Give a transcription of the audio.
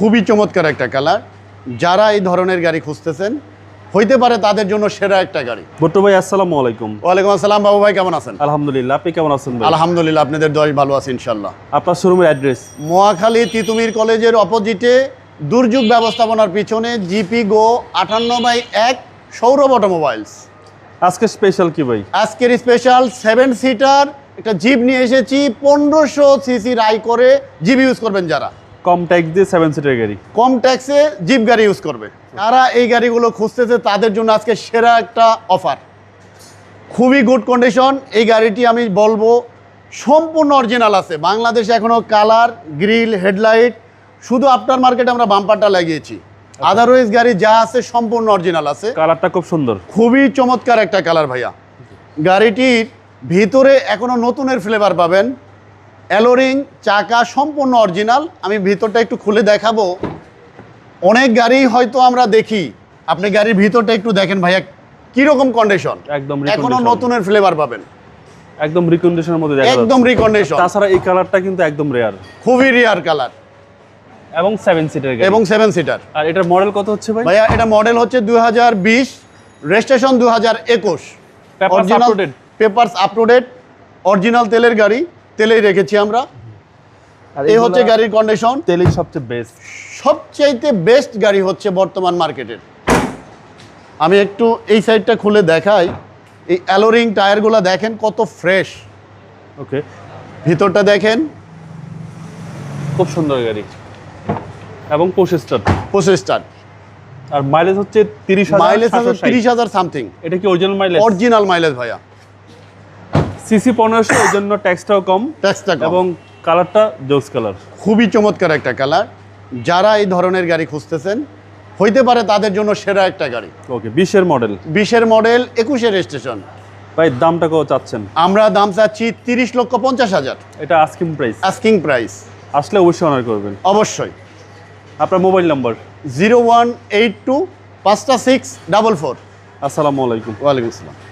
খুবই চমৎকার একটা কালার। যারা এই ধরনের গাড়ি খুঁজতেছেন হইতে পারে তাদের জন্য সেরা একটা গাড়ি। ভুট্টু ভাই আসসালামু আলাইকুম। ওয়ালাইকুম আসসালাম বাবু ভাই কেমন আছেন? আলহামদুলিল্লাহ আপনি কেমন আছেন ভাই? আলহামদুলিল্লাহ আপনাদের দশ ভালো আছে ইনশাল্লাহ আপনার শোরুমের অ্যাড্রেস? মোয়াখালী তিতুমির কলেজের অপোজিটে দুর্যোগ ব্যবস্থাপনার পিছনে জিপি গো আটান্ন বাই এক সৌরভ অটোমোবাইলস। আজকে স্পেশাল কি ভাই? আজকের স্পেশাল সেভেন সিটার একটা জিপ নিয়ে এসেছি পনেরোশো সিসি রাই করে জিপ ইউজ করবেন যারা। কম ট্যাক্স দিয়ে সেভেন সিটের গাড়ি। কম ট্যাক্সে জিপ গাড়ি ইউজ করবে। যারা এই গাড়িগুলো খুঁজতেছে তাদের জন্য আজকে সেরা একটা অফার খুবই গুড কন্ডিশন এই গাড়িটি আমি বলব সম্পূর্ণ অরিজিনাল আছে। বাংলাদেশে এখনও কালার গ্রিল হেডলাইট শুধু আপনার মার্কেটে আমরা বাম্পারটা লাগিয়েছি। আদারওয়াইজ গাড়ি যা আছে সম্পূর্ণ অরিজিনাল আছে। কালারটা খুব সুন্দর। খুবই চমৎকার একটা কালার ভাইয়া। গাড়িটির ভিতরে এখনও নতুনের ফ্লেভার পাবেন। অ্যালোরিং চাকা সম্পূর্ণ অরিজিনাল। আমি ভিতরটা একটু খুলে দেখাবো। অনেক গাড়ি হয়তো আমরা দেখি। আপনি গাড়ির ভিতরটা একটু দেখেন ভাইয়া কীরকম কন্ডিশন একদম এখনও। নতুনের ফ্লেভার পাবেন। একদম রিকন্ডিশনের মধ্যে দেখা একদম রিকন্ডিশন তাছাড়া এই কালারটা কিন্তু একদম রেয়ার খুবই রিয়ার কালার এবং সেভেন সিটার এবং সেভেন সিটার আর এটার মডেল কত হচ্ছে ভাই? ভাইয়া এটা মডেল হচ্ছে দুই হাজার বিশ রেজিস্ট্রেশন দু হাজার একুশ। Papers up-to-date? Papers up to date original তেলের গাড়ি। তেলেই রেখেছি আমরা। এই হচ্ছে গাড়ির কন্ডিশন তেলেই সবচেয়ে বেস্ট সবচাইতে বেস্ট গাড়ি হচ্ছে বর্তমান মার্কেটের আমি একটু এই সাইডটা খুলে দেখাই। এই অ্যালোরিং টায়ারগুলো দেখেন কত ফ্রেশ ওকে ভিতরটা দেখেন। খুব সুন্দর গাড়ি। এবং পঁচিশ স্টার পঁচিশ স্টার আর মাইলেজ হচ্ছে তিরিশ মাইলেজ তিরিশ হাজার সামথিং এটা কি অরিজিনাল মাইলেজ অরিজিনাল মাইলেজ ভাইয়া। সিসি পনেরোশো এই জন্য ট্যাক্সটাও কম। ট্যাক্সটা এবং এবং কালারটা জোস কালার খুবই চমৎকার একটা কালার যারা এই ধরনের গাড়ি খুঁজতেছেন হইতে পারে তাদের জন্য সেরা একটা গাড়ি। ওকে বিশের মডেল বিশের মডেল একুশের রেজিস্ট্রেশন ভাই দামটা কত চাচ্ছেন। আমরা দাম চাচ্ছি তিরিশ লক্ষ পঞ্চাশ হাজার। এটা আস্কিং প্রাইস আস্কিং প্রাইস আসলে অবশ্যই অনার করবেন। অবশ্যই। আপনার mobile number zero one eight two পাঁচটা সিক্স ডাবল ফোর। আসসালামু আলাইকুম। ওয়ালাইকুম আসসালাম।